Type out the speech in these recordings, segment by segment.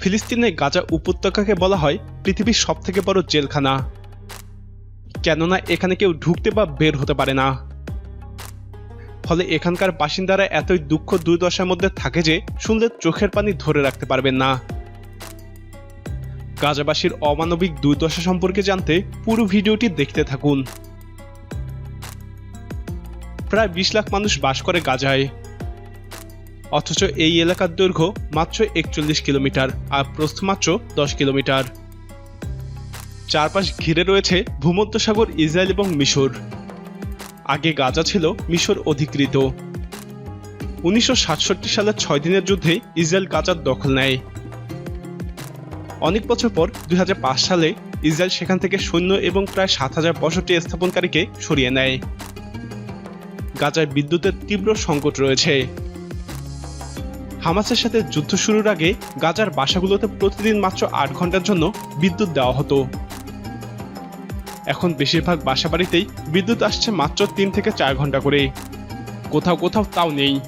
ফিলিস্তিনের গাজা উপত্যকাকে বলা হয় পৃথিবীর সবথেকে বড় জেলখানা। কেননা এখানে কেউ ঢুকতে বা বের হতে পারে না। ফলে এখানকার বাসিন্দারা এতই দুঃখ দুর্দশার মধ্যে থাকে যে শুনলে চোখের পানি ধরে রাখতে পারবেন না। গাজাবাসীর অমানবিক দুর্দশা সম্পর্কে জানতে পুরো ভিডিওটি দেখতে থাকুন। প্রায় বিশ লাখ মানুষ বাস করে গাজায়। অথচ এই এলাকার দৈর্ঘ্য মাত্র একচল্লিশ কিলোমিটার আর প্রস্থ মাত্র দশ কিলোমিটার। চারপাশ ঘিরে রয়েছে ভূমধ্যসাগর ইসরায়েল এবং মিশর। আগে গাজা ছিল মিশর অধিকৃত। উনিশশো সালের ছয় দিনের যুদ্ধে ইসরায়েল গাজার দখল নেয়। অনেক বছর পর দু হাজার পাঁচ সালে ইসরায়েল সেখান থেকে সৈন্য এবং প্রায় সাত হাজার পঁয়ষট্টি স্থাপনকারীকে সরিয়ে নেয়। গাজায় বিদ্যুতের তীব্র সংকট রয়েছে। হামাসের সাথে যুদ্ধ শুরুর আগে গাজার বাসাগুলোতে প্রতিদিন মাত্র আট ঘণ্টার জন্য বিদ্যুৎ দেওয়া হতো। এখন বেশিরভাগ বাসা বাড়িতেই বিদ্যুৎ আসছে মাত্র তিন থেকে চার ঘণ্টা করে। কোথাও কোথাও তাও নেই।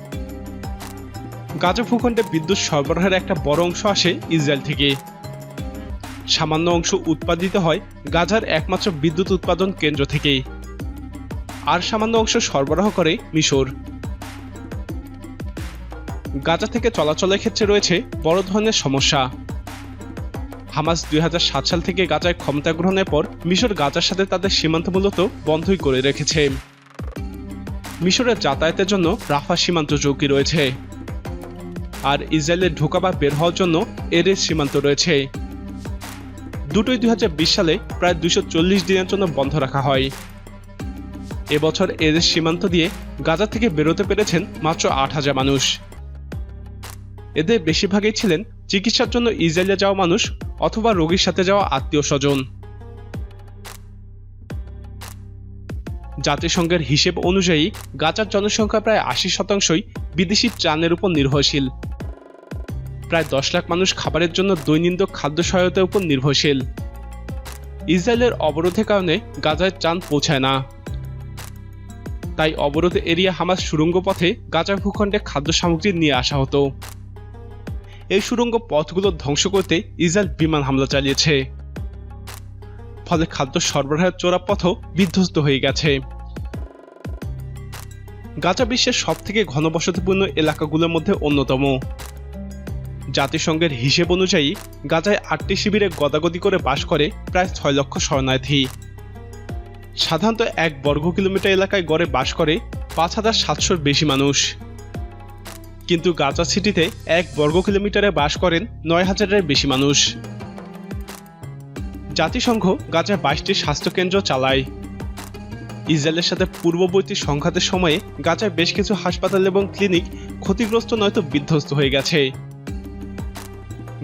গাজা ভূখণ্ডে বিদ্যুৎ সরবরাহের একটা বড় অংশ আসে ইসরায়েল থেকে। সামান্য অংশ উৎপাদিত হয় গাজার একমাত্র বিদ্যুৎ উৎপাদন কেন্দ্র থেকে। আর সামান্য অংশ সরবরাহ করে মিশর। গাজা থেকে চলাচলের ক্ষেত্রে রয়েছে বড় ধরনের সমস্যা। হামাস দুই হাজার সাত সাল থেকে গাজায় ক্ষমতা গ্রহণের পর মিশর গাজার সাথে তাদের সীমান্ত মূলত বন্ধই করে রেখেছে। মিশরের যাতায়াতের জন্য রাফা সীমান্ত চৌকি রয়েছে। আর ইসরায়েলের ঢোকা বা বের হওয়ার জন্য এরের সীমান্ত রয়েছে। দুটোই দুই হাজার বিশ সালে প্রায় দুশো দিনের জন্য বন্ধ রাখা হয়। এবছর এদের সীমান্ত দিয়ে গাজা থেকে বেরোতে পেরেছেন মাত্র আট হাজার মানুষ। এদের বেশিরভাগই ছিলেন চিকিৎসার জন্য ইসরায়েলে যাওয়া মানুষ অথবা রোগীর সাথে যাওয়া আত্মীয় স্বজন। জাতিসংঘের হিসেব অনুযায়ী গাজার জনসংখ্যা প্রায় আশি শতাংশই বিদেশি ত্রাণের উপর নির্ভরশীল। প্রায় দশ লাখ মানুষ খাবারের জন্য দৈনন্দিন খাদ্য সহায়তার উপর নির্ভরশীল। ইসরায়েলের অবরোধের কারণে গাজায় ত্রাণ পৌঁছায় না। তাই অবরোধ এরিয়া হামাস সুড়ঙ্গ পথে গাজা ভূখণ্ডে খাদ্য সামগ্রী নিয়ে আসা হতো। এই সুড়ঙ্গ পথগুলো ধ্বংস করতে ইসরায়েল বিমান হামলা চালিয়েছে। ফলে খাদ্য সরবরাহের চোরা পথও বিধ্বস্ত হয়ে গেছে। গাজা বিশ্বের সব থেকে ঘনবসতিপূর্ণ এলাকাগুলোর মধ্যে অন্যতম। জাতিসংঘের হিসেব অনুযায়ী গাজায় আটটি শিবিরে গদাগদি করে বাস করে প্রায় ছয় লক্ষ শরণার্থী। সাধারণত এক বর্গ কিলোমিটার এলাকায় গড়ে বাস করে পাঁচ হাজার সাতশোর বেশি মানুষ। কিন্তু গাজা সিটিতে এক বর্গ কিলোমিটারে বাস করেন নয় হাজারের বেশি মানুষ। জাতিসংঘ গাজায় বাইশটি স্বাস্থ্যকেন্দ্র চালায়। ইসরায়েলের সাথে পূর্ববর্তী সংঘাতের সময়ে গাজায় বেশ কিছু হাসপাতাল এবং ক্লিনিক ক্ষতিগ্রস্ত নয়তো বিধ্বস্ত হয়ে গেছে।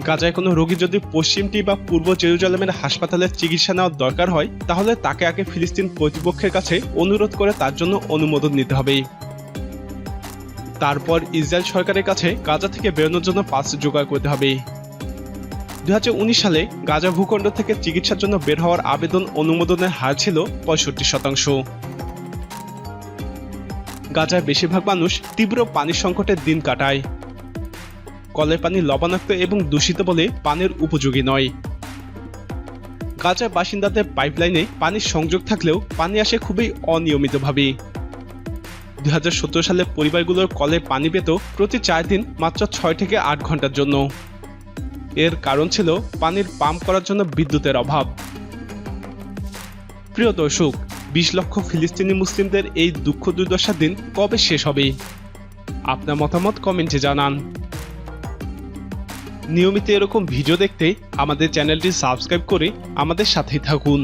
গাজায় কোনো রোগী যদি পশ্চিমটি বা পূর্ব জেরুজালেমের হাসপাতালে চিকিৎসা নেওয়ার দরকার হয়, তাহলে তাকে আগে ফিলিস্তিন কর্তৃপক্ষের কাছে অনুরোধ করে তার জন্য অনুমোদন নিতে হবে। তারপর ইসরায়েল সরকারের কাছে গাজা থেকে বেরোনোর জন্য পাস জোগাড় করতে হবে। দু হাজার উনিশ সালে গাজা ভূখণ্ড থেকে চিকিৎসার জন্য বের হওয়ার আবেদন অনুমোদনের হার ছিল পঁয়ষট্টি শতাংশ। গাজার বেশিরভাগ মানুষ তীব্র পানির সংকটের দিন কাটায়। কলের পানি লবণাক্ত এবং দূষিত বলে পানির উপযোগী নয়। গাজার বাসিন্দাদের পাইপলাইনে পানির সংযোগ থাকলেও পানি আসে খুবই অনিয়মিতভাবে। দু হাজার সতেরো সালে পরিবারগুলোর কলে পানি পেত প্রতি চার দিন মাত্র ছয় থেকে আট ঘণ্টার জন্য। এর কারণ ছিল পানির পাম্প করার জন্য বিদ্যুতের অভাব। প্রিয় দর্শক, বিশ লক্ষ ফিলিস্তিনি মুসলিমদের এই দুঃখ দুর্দশার দিন কবে শেষ হবে? আপনার মতামত কমেন্টে জানান। নিয়মিত এরকম ভিডিও দেখতে আমাদের চ্যানেলটি সাবস্ক্রাইব করে আমাদের সাথেই থাকুন।